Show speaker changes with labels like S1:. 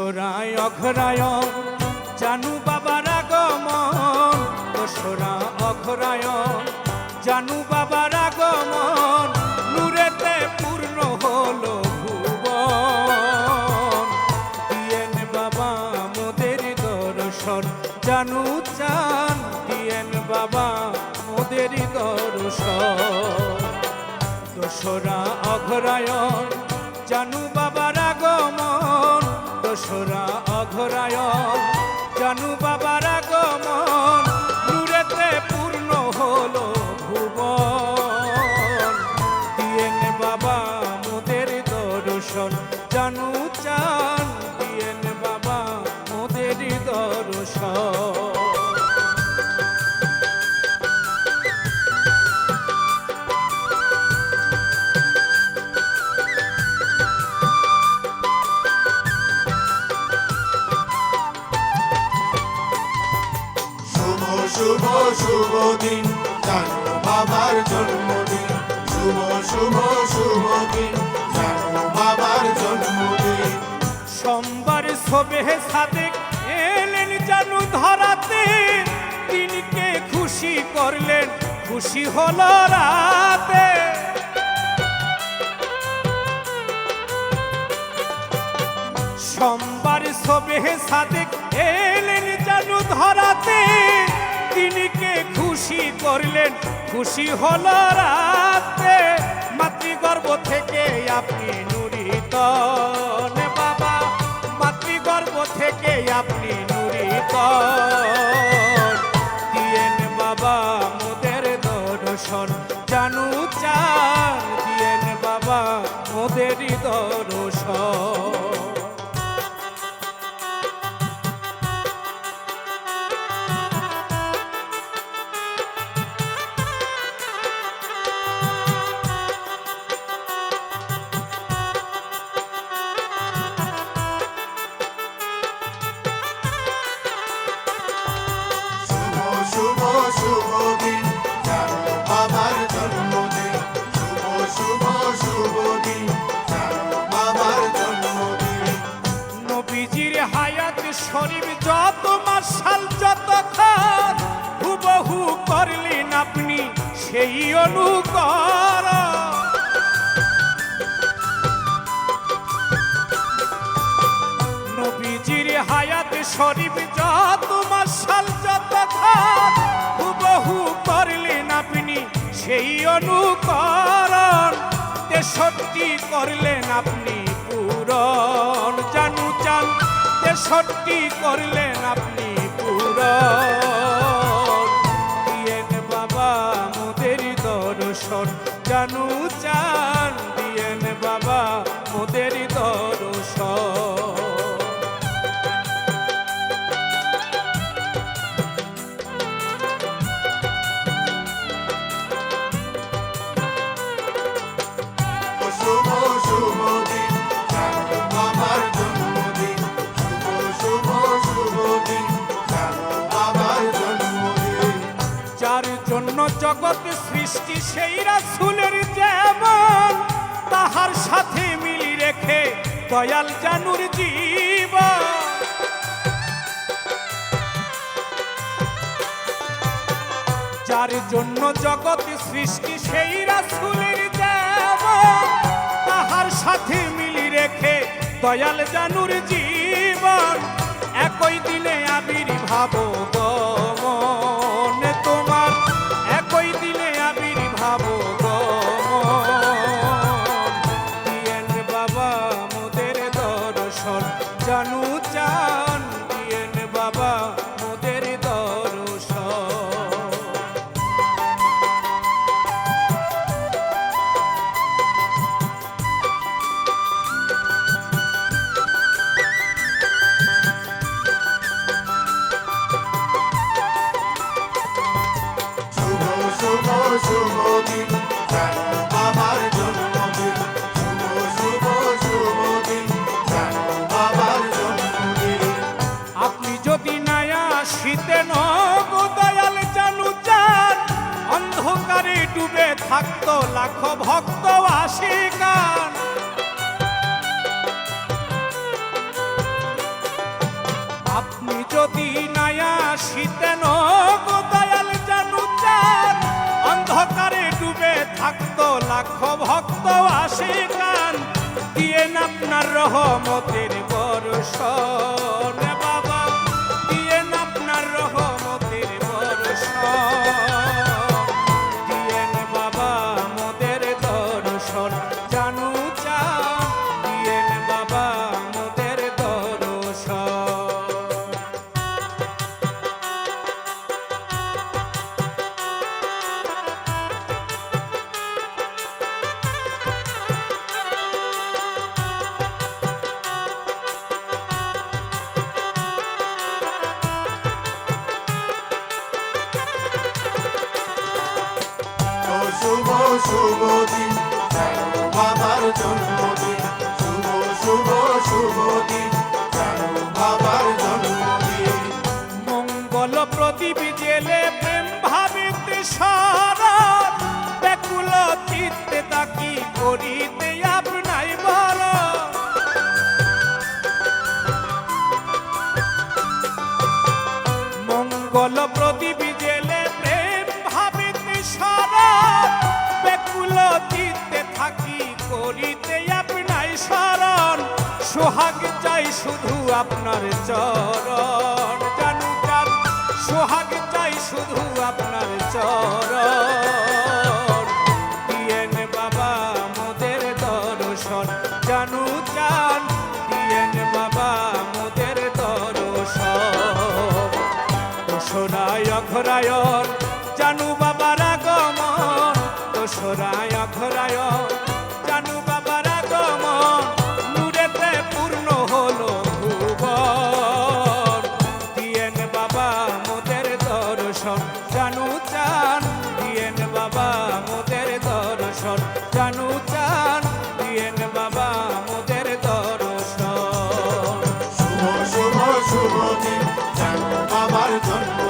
S1: দোসরায় অঘরায়, জানু বাবার আগমন। দোসরা অঘরায়, জানু বাবার আগমন। নূরেতে পূর্ণ হলো ভুবন। বাবা মোদের দর্শন, জানু চান। দিয়েন বাবা মোদের দর্শন। দোসরা অঘরায়ণ জানু বাবার আগমন। দোসরা অঘরায় জানু বাবার
S2: শুভ শুভ দিন। জানো বাবার জন্মদিন। শুভ শুভ শুভ দিন। জানো বাবার জন্মদিন।
S1: সোমবার সবে সাদেক এলেন জানু ধরাতে। দিনকে খুশি করলেন, খুশি হলো রাতে। সোমবার সবে সাদেক এলেন জানু ধরাতে। দিনকে খুশি করলেন। খুশি হলো রাতে। মাতৃগর্ভ থেকে আপনি নুরিত বাবা। মাতৃগর্ভ থেকে আপনি নুরিত দিয়েন বাবা মোদের দর্শন। জানু চান। দিয়েন বাবা মোদের দর্শন।
S2: শুভ দিন জানো
S1: হায়াত শরীফ যত মাসাল যত হুবহু করলেন আপনি সেই অনুকর নবীজির হায়াত শরীফ যত মাসাল হুবহু করলেন আপনি সেই অনুকরণ। তেষট্টি করলেন আপনি পূরণ। জানু চান সত্যি করলেন আপনি পূরণ। জন্য জগৎ সৃষ্টি সেই রাসুলের যেমন, তাহার সাথে মিলি রেখে দয়াল জানুর জীবন। যার জন্য জগৎ সৃষ্টি সেই রাসুলের যেমন, তাহার সাথে মিলি রেখে দয়াল জানুর জীবন। একই দিনে আবির্ভাব জানু চান
S2: লাখ ভক্ত আশিকান
S1: আপনি যদি নাই আসিতেন দয়াল জানু চান অন্ধকারে ডুবে থাকতো লাখ ভক্ত আশিকান
S3: দিয়ে আপনার রহমতের
S1: বরষ শুভ শুভ দিন। জানো বাবার জন্মদিন শুভ শুভ শুভ দিন
S3: শুধু আপনার চরণ। জানু চান সোহাগ চাই শুধু আপনার চরণ। দিয়েন বাবা মোদের দর্শন। জানু চান দিয়েন বাবা মোদের দর্শন। সোনায় অঘরায় জন্য